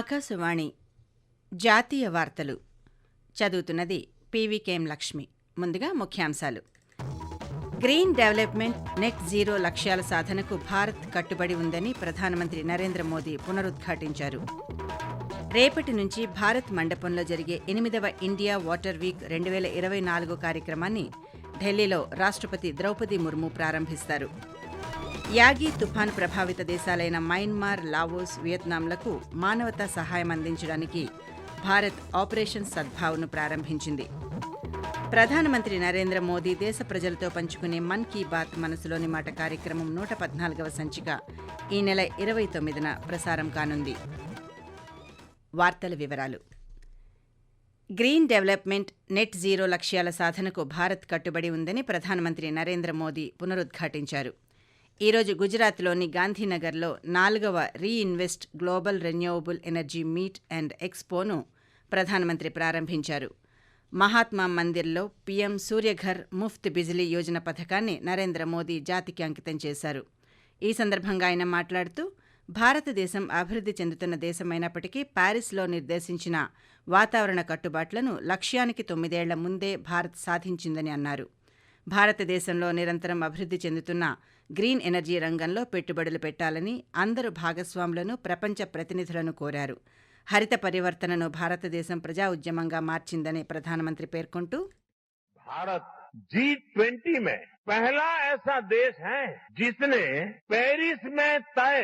ఆకాశవాణి జాతీయ వార్తలు. చదువుతున్నది పీవీకేఎం లక్ష్మి. ముందుగా ముఖ్యాంశాలు. గ్రీన్ డెవలప్మెంట్ నెట్ జీరో లక్ష్యాల సాధనకు భారత్ కట్టుబడి ఉందని ప్రధానమంత్రి నరేంద్ర మోదీ పునరుద్ఘాటించారు. రేపటి నుంచి భారత్ మండపంలో జరిగే ఎనిమిదవ ఇండియా వాటర్ వీక్ రెండు వేల ఇరవై నాలుగు కార్యక్రమాన్ని ఢిల్లీలో రాష్ట్రపతి ద్రౌపది ముర్ము ప్రారంభిస్తారు. యాగి తుఫాన్ ప్రభావిత దేశాలైన మయన్మార్ లావోస్ వియత్నాంలకు మానవతా సహాయం అందించడానికి భారత్ ఆపరేషన్ సద్భావ్ను ప్రారంభించింది. ప్రధానమంత్రి నరేంద్ర మోదీ దేశ ప్రజలతో పంచుకునే మన్ కీ బాత్ మనసులోని మాట కార్యక్రమం నూట పద్నాలుగవ సంచిక ఈ నెల ఇరవై తొమ్మిదిన ప్రసారం కానుంది. వార్తల వివరాలు. గ్రీన్ డెవలప్మెంట్ నెట్ జీరో లక్ష్యాల సాధనకు భారత్ కట్టుబడి ఉందని ప్రధానమంత్రి నరేంద్ర మోదీ పునరుద్ఘాటించారు. ఈరోజు గుజరాత్లోని గాంధీనగర్లో నాలుగవ reinvest global renewable energy meet and ఎక్స్పోను ప్రధానమంత్రి ప్రారంభించారు. మహాత్మా మందిర్లో పీఎం సూర్యఘర్ ముఫ్త్ బిజిలీ యోజన పథకాన్ని నరేంద్ర మోదీ జాతికి అంకితం చేశారు. ఈ సందర్భంగా ఆయన మాట్లాడుతూ భారతదేశం అభివృద్ధి చెందుతున్న దేశమైనప్పటికీ ప్యారిస్లో నిర్దేశించిన వాతావరణ కట్టుబాట్లను లక్ష్యానికి తొమ్మిదేళ్ళ ముందే భారత్ సాధించిందని అన్నారు. భారతదేశంలో నిరంతరం అభివృద్ధి చెందుతున్న గ్రీన్ ఎనర్జీ రంగంలో పెట్టుబడులు పెట్టాలని అందరు భాగస్వాములను ప్రపంచ ప్రతినిధులను కోరారు హరిత పరివర్తనను భారతదేశం ప్రజా ఉద్యమంగా మార్చిందని ప్రధానమంత్రి పేర్కొంటూ भारत जी ट्वेंटी में पहला ऐसा देश है जिसने पेरिस में तय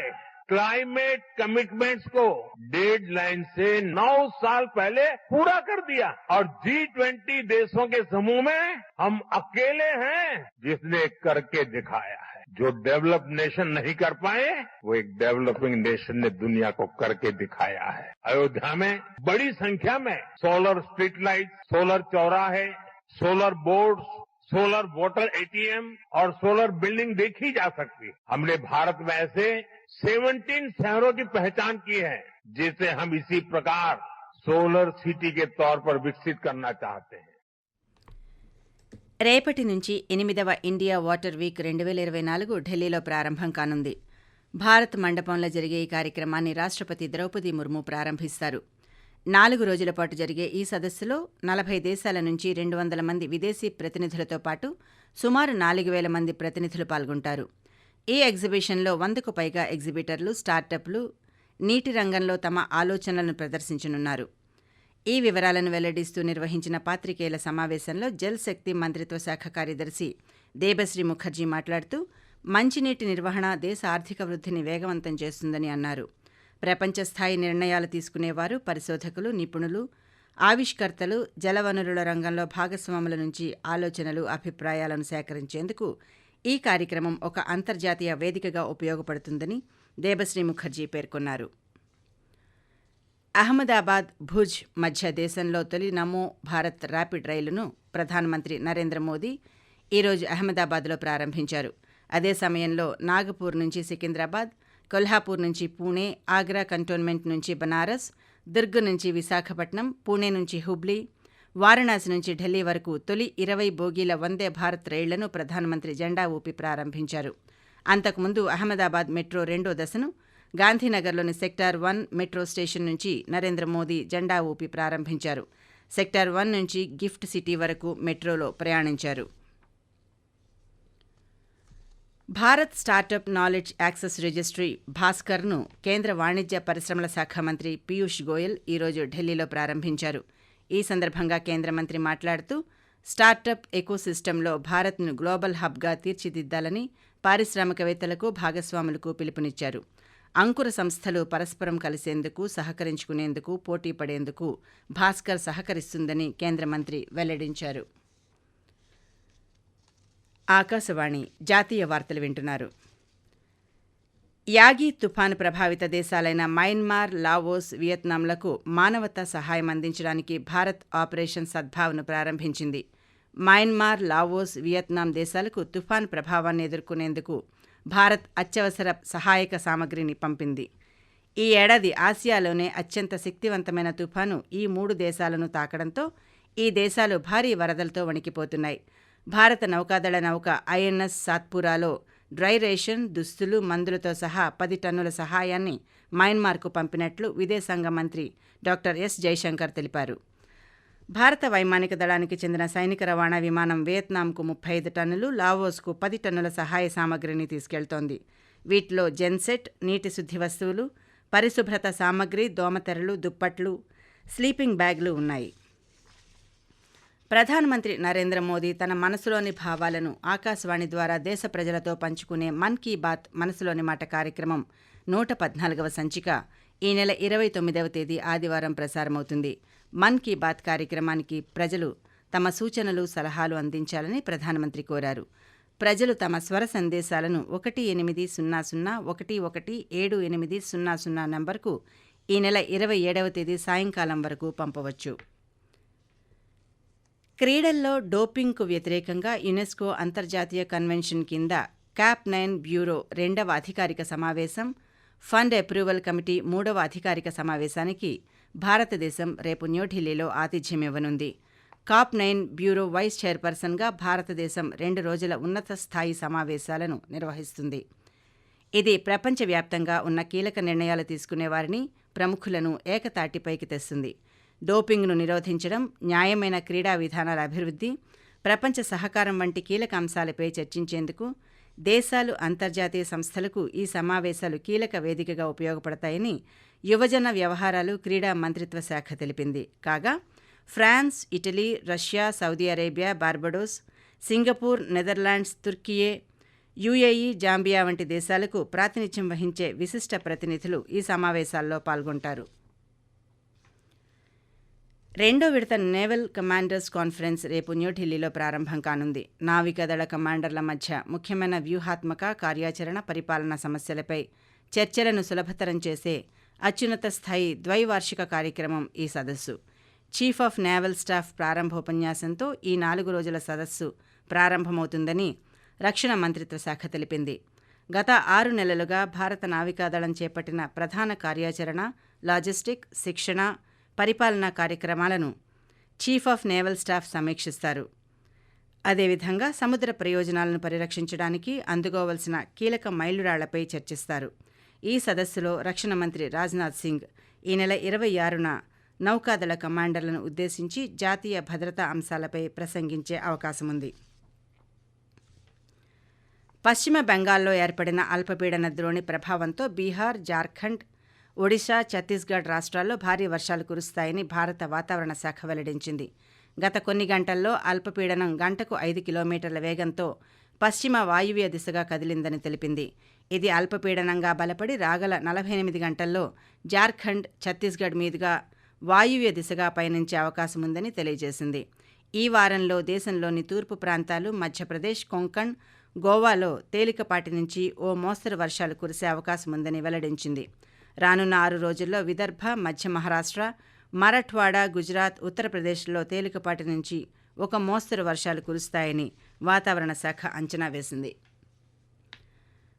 क्लाइमेट कमिटमेंट्स को डेड लाइन से नौ साल पहले पूरा कर दिया और जी ट्वेंटी देशों के समूह में हम अकेले हैं जिसने करके दिखाया है जो डेवलप नेशन नहीं कर पाए, वो एक डेवलपिंग नेशन ने दुनिया को करके दिखाया है। अयोध्या में बड़ी संख्या में सोलर स्ट्रीट लाइट सोलर चौराहे solar board solar water ATM और सोलर बिल्डिंग देखी जा सकती। है हमने भारत में ऐसे 17 शहरों की पहचान की है, जिसे हम इसी प्रकार सोलर सिटी के तौर पर विकसित करना चाहते हैं। రేపటి నుంచి ఎనిమిదవ ఇండియా వాటర్ వీక్ రెండు వేల ఇరవై నాలుగు ఢిల్లీలో ప్రారంభం కానుంది. భారత్ మండపంలో జరిగే ఈ కార్యక్రమాన్ని రాష్ట్రపతి ద్రౌపది ముర్ము ప్రారంభిస్తారు. నాలుగు రోజుల పాటు జరిగే ఈ సదస్సులో నలభై దేశాల నుంచి రెండు వందల మంది విదేశీ ప్రతినిధులతో పాటు సుమారు నాలుగు వేల మంది ప్రతినిధులు పాల్గొంటారు. ఈ ఎగ్జిబిషన్లో వందకు పైగా ఎగ్జిబిటర్లు స్టార్టప్లు నీటి రంగంలో తమ ఆలోచనలను ప్రదర్శించనున్నారు. ఈ వివరాలను వెల్లడిస్తూ నిర్వహించిన పాత్రికేయుల సమావేశంలో జల్ శక్తి మంత్రిత్వ శాఖ కార్యదర్శి దేబశ్రీ ముఖర్జీ మాట్లాడుతూ మంచినీటి నిర్వహణ దేశ ఆర్థిక వృద్ధిని వేగవంతం చేస్తుందని అన్నారు. ప్రపంచ స్థాయి నిర్ణయాలు తీసుకునేవారు పరిశోధకులు నిపుణులు ఆవిష్కర్తలు జలవనరుల రంగంలో భాగస్వాముల నుంచి ఆలోచనలు అభిప్రాయాలను సేకరించేందుకు ఈ కార్యక్రమం ఒక అంతర్జాతీయ వేదికగా ఉపయోగపడుతుందని దేబశ్రీ ముఖర్జీ పేర్కొన్నారు. అహ్మదాబాద్ భుజ్ మధ్య దేశంలో తొలి నమో భారత్ ర్యాపిడ్ రైలును ప్రధానమంత్రి నరేంద్ర మోదీ ఈరోజు అహ్మదాబాద్లో ప్రారంభించారు. అదే సమయంలో నాగపూర్ నుంచి సికింద్రాబాద్ కొల్హాపూర్ నుంచి పూణే ఆగ్రా కంటోన్మెంట్ నుంచి బనారస్ దుర్గ్ నుంచి విశాఖపట్నం పూణే నుంచి హుబ్లీ వారణాసి నుంచి ఢిల్లీ వరకు తొలి ఇరవై బోగీల వందే భారత్ రైళ్ళను ప్రధానమంత్రి జెండా ఊపి ప్రారంభించారు. అంతకుముందు అహ్మదాబాద్ మెట్రో రెండో దశను గాంధీనగర్లోని సెక్టార్ వన్ మెట్రో స్టేషన్ నుంచి నరేంద్ర మోదీ జెండా ఊపి ప్రారంభించారు. సెక్టార్ వన్ నుంచి గిఫ్ట్ సిటీ వరకు మెట్రోలో ప్రయాణించారు. Bharat startup knowledge access registry భాస్కర్ను కేంద్ర వాణిజ్య పరిశ్రమల శాఖ మంత్రి పీయూష్ గోయల్ ఈరోజు ఢిల్లీలో ప్రారంభించారు. ఈ సందర్భంగా కేంద్ర మంత్రి మాట్లాడుతూ స్టార్టప్ ఎకోసిస్టంలో భారత్ను గ్లోబల్ హబ్గా తీర్చిదిద్దాలని పారిశ్రామికవేత్తలకు భాగస్వాములకు పిలుపునిచ్చారు. అంకుర సంస్థలు పరస్పరం కలిసేందుకు సహకరించుకునేందుకు పోటీ పడేందుకు భాస్కర్ సహకరిస్తుందని కేంద్ర మంత్రి వెల్లడించారు. ఆకాశవాణి జాతీయ వార్తలు వింటున్నారు. యాగి తుఫాను ప్రభావిత దేశాలైన మయన్మార్ లావోస్ వియత్నాంలకు మానవతా సహాయం అందించడానికి భారత్ ఆపరేషన్ సద్భావను ప్రారంభించింది. మయన్మార్ లావోస్ వియత్నాం దేశాలకు తుఫాన్ ప్రభావాన్ని ఎదుర్కొనేందుకు భారత్ అత్యవసర సహాయక సామగ్రిని పంపింది. ఈ ఏడాది ఆసియాలోనే అత్యంత శక్తివంతమైన తుఫాను ఈ మూడు దేశాలను తాకడంతో ఈ దేశాలు భారీ వరదలతో వణికిపోతున్నాయి. భారత నౌకాదళ నౌక ఐఎన్ఎస్ సాత్పురాలో డ్రై రేషన్ దుస్తులు మందులతో సహా పది టన్నుల సహాయాన్ని మయన్మార్కు పంపినట్లు విదేశాంగ మంత్రి డాక్టర్ ఎస్ జైశంకర్ తెలిపారు. భారత వైమానిక దళానికి చెందిన సైనిక రవాణా విమానం వియత్నాంకు ముప్పై ఐదు టన్నులు లావోస్కు పది టన్నుల సహాయ సామగ్రిని తీసుకెళ్తోంది. వీటిలో జెన్సెట్ నీటి శుద్ధి వస్తువులు పరిశుభ్రత సామగ్రి దోమతెరలు దుప్పట్లు స్లీపింగ్ బ్యాగ్లు ఉన్నాయి. ప్రధానమంత్రి నరేంద్ర మోదీ తన మనసులోని భావాలను ఆకాశవాణి ద్వారా దేశ ప్రజలతో పంచుకునే మన్ కీ బాత్ మనసులోని మాట కార్యక్రమం నూట పద్నాలుగవ సంచిక ఈ నెల ఇరవై తొమ్మిదవ తేదీ ఆదివారం ప్రసారమవుతుంది. మన్ కీ బాత్ కార్యక్రమానికి ప్రజలు తమ సూచనలు సలహాలు అందించాలని ప్రధానమంత్రి కోరారు. ప్రజలు తమ స్వర సందేశాలను ఒకటి ఎనిమిది సున్నా సున్నా ఒకటి ఒకటి ఏడు ఎనిమిది సున్నా సున్నా నంబర్కు ఈ నెల ఇరవై ఏడవ తేదీ సాయంకాలం వరకు పంపవచ్చు. క్రీడల్లో డోపింగ్కు వ్యతిరేకంగా యునెస్కో అంతర్జాతీయ కన్వెన్షన్ కింద క్యాప్ నైన్ బ్యూరో రెండవ అధికారిక సమావేశం ఫండ్ అప్రూవల్ కమిటీ మూడవ అధికారిక సమావేశానికి భారతదేశం రేపు న్యూఢిల్లీలో ఆతిథ్యం ఇవ్వనుంది కాప్ నైన్ బ్యూరో వైస్ చైర్పర్సన్గా భారతదేశం రెండు రోజుల ఉన్నత స్థాయి సమావేశాలను నిర్వహిస్తుంది. ఇది ప్రపంచవ్యాప్తంగా ఉన్న కీలక నిర్ణయాలు తీసుకునే వారిని ప్రముఖులను ఏకతాటిపైకి తెస్తుంది. డోపింగ్ను నిరోధించడం న్యాయమైన క్రీడా విధానాల అభివృద్ధి ప్రపంచ సహకారం వంటి కీలక అంశాలపై చర్చించేందుకు దేశాలు అంతర్జాతీయ సంస్థలకు ఈ సమావేశాలు కీలక వేదికగా ఉపయోగపడతాయని యువజన వ్యవహారాలు క్రీడా మంత్రిత్వ శాఖ తెలిపింది. కాగా France Italy Russia Saudi Arabia Barbados Singapore Netherlands Turkiye UAE Zambia వంటి దేశాలకు ప్రాతినిధ్యం వహించే విశిష్ట ప్రతినిధులు ఈ సమావేశాల్లో పాల్గొంటారు. రెండో విడత నేవల్ కమాండర్స్ కాన్ఫరెన్స్ రేపు న్యూఢిల్లీలో ప్రారంభం కానుంది. నావికాదళ కమాండర్ల మధ్య ముఖ్యమైన వ్యూహాత్మక కార్యాచరణ పరిపాలన సమస్యలపై చర్చలను సులభతరం చేసే అత్యున్నత స్థాయి ద్వైవార్షిక కార్యక్రమం ఈ సదస్సు. చీఫ్ ఆఫ్ నేవల్ స్టాఫ్ ప్రారంభోపన్యాసంతో ఈ నాలుగు రోజుల సదస్సు ప్రారంభమవుతుందని రక్షణ మంత్రిత్వ శాఖ తెలిపింది. గత ఆరు నెలలుగా భారత నావికాదళం చేపట్టిన ప్రధాన కార్యాచరణ లాజిస్టిక్ శిక్షణ పరిపాలనా కార్యక్రమాలను చీఫ్ ఆఫ్ నేవల్ స్టాఫ్ సమీక్షిస్తారు. అదేవిధంగా సముద్ర ప్రయోజనాలను పరిరక్షించడానికి అందుకోవలసిన కీలక మైలురాళ్ళపై చర్చిస్తారు. ఈ సదస్సులో రక్షణ మంత్రి రాజ్నాథ్ సింగ్ ఈ నెల ఇరవై ఆరున నౌకాదళ కమాండర్లను ఉద్దేశించి జాతీయ భద్రతా అంశాలపై ప్రసంగించే అవకాశముంది. పశ్చిమ బెంగాల్లో ఏర్పడిన అల్పపీడన ద్రోణి ప్రభావంతో బీహార్ జార్ఖండ్ ఒడిశా ఛత్తీస్గఢ్ రాష్ట్రాల్లో భారీ వర్షాలు కురుస్తాయని భారత వాతావరణ శాఖ వెల్లడించింది. గత కొన్ని గంటల్లో అల్పపీడనం గంటకు ఐదు కిలోమీటర్ల వేగంతో పశ్చిమ వాయువ్య దిశగా కదిలిందని తెలిపింది. ఇది అల్పపీడనంగా బలపడి రాగల నలభై ఎనిమిది గంటల్లో జార్ఖండ్ ఛత్తీస్గఢ్ మీదుగా వాయువ్య దిశగా పయనించే అవకాశం ఉందని తెలియజేసింది. ఈ వారంలో దేశంలోని తూర్పు ప్రాంతాలు మధ్యప్రదేశ్ కొంకణ్ గోవాలో తేలికపాటి నుంచి ఓ మోస్తరు వర్షాలు కురిసే అవకాశం ఉందని వెల్లడించింది. రానున్న ఆరు రోజుల్లో విదర్భ మధ్య మహారాష్ట్ర మరఠ్వాడా గుజరాత్ ఉత్తరప్రదేశ్లో తేలికపాటి నుంచి ఒక మోస్తరు వర్షాలు కురుస్తాయని వాతావరణ శాఖ అంచనా వేసింది.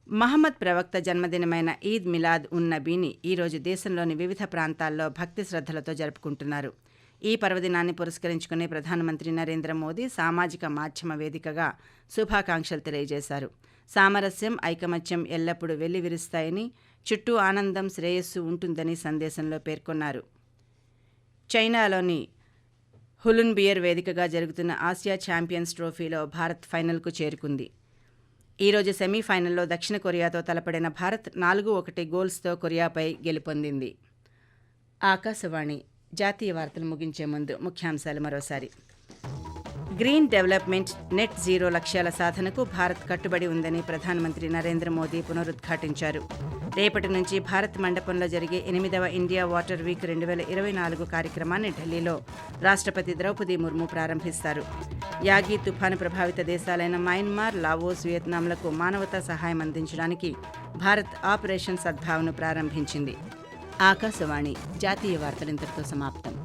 మహమ్మద్ ప్రవక్త జన్మదినమైన ఈద్ మిలాద్ ఉన్ నబీని ఈరోజు దేశంలోని వివిధ ప్రాంతాల్లో భక్తి శ్రద్ధలతో జరుపుకుంటున్నారు. ఈ పర్వదినాన్ని పురస్కరించుకుని ప్రధానమంత్రి నరేంద్ర మోదీ సామాజిక మాధ్యమ వేదికగా శుభాకాంక్షలు తెలియజేశారు. సామరస్యం ఐకమత్యం ఎల్లప్పుడూ వెల్లివిరుస్తాయని చుట్టూ ఆనందం శ్రేయస్సు ఉంటుందని సందేశంలో పేర్కొన్నారు. చైనాలోని హులున్బియర్ వేదికగా జరుగుతున్న ఆసియా ఛాంపియన్స్ ట్రోఫీలో భారత్ ఫైనల్కు చేరుకుంది. ఈరోజు సెమీఫైనల్లో దక్షిణ కొరియాతో తలపడిన భారత్ నాలుగు ఒకటి గోల్స్తో కొరియాపై గెలుపొందింది. ఆకాశవాణి జాతీయ వార్తలు ముగించే ముందు ముఖ్యాంశాలు మరోసారి. గ్రీన్ డెవలప్మెంట్ నెట్ జీరో లక్ష్యాల సాధనకు భారత్ కట్టుబడి ఉందని ప్రధానమంత్రి నరేంద్ర మోదీ పునరుద్ఘాటించారు. రేపటి నుంచి భారత్ మండపంలో జరిగే ఎనిమిదవ ఇండియా వాటర్ వీక్ రెండు వేల ఇరవై నాలుగు కార్యక్రమాన్ని ఢిల్లీలో రాష్ట్రపతి ద్రౌపది ముర్ము ప్రారంభిస్తారు. యాగి తుఫాను ప్రభావిత దేశాలైన మయన్మార్ లావోస్ వియత్నాంలకు మానవతా సహాయం అందించడానికి భారత్ ఆపరేషన్ సద్భావను ప్రారంభించింది. ఆకాశవాణి జాతీయ వార్తలు ఇంతటితో సమాప్తం.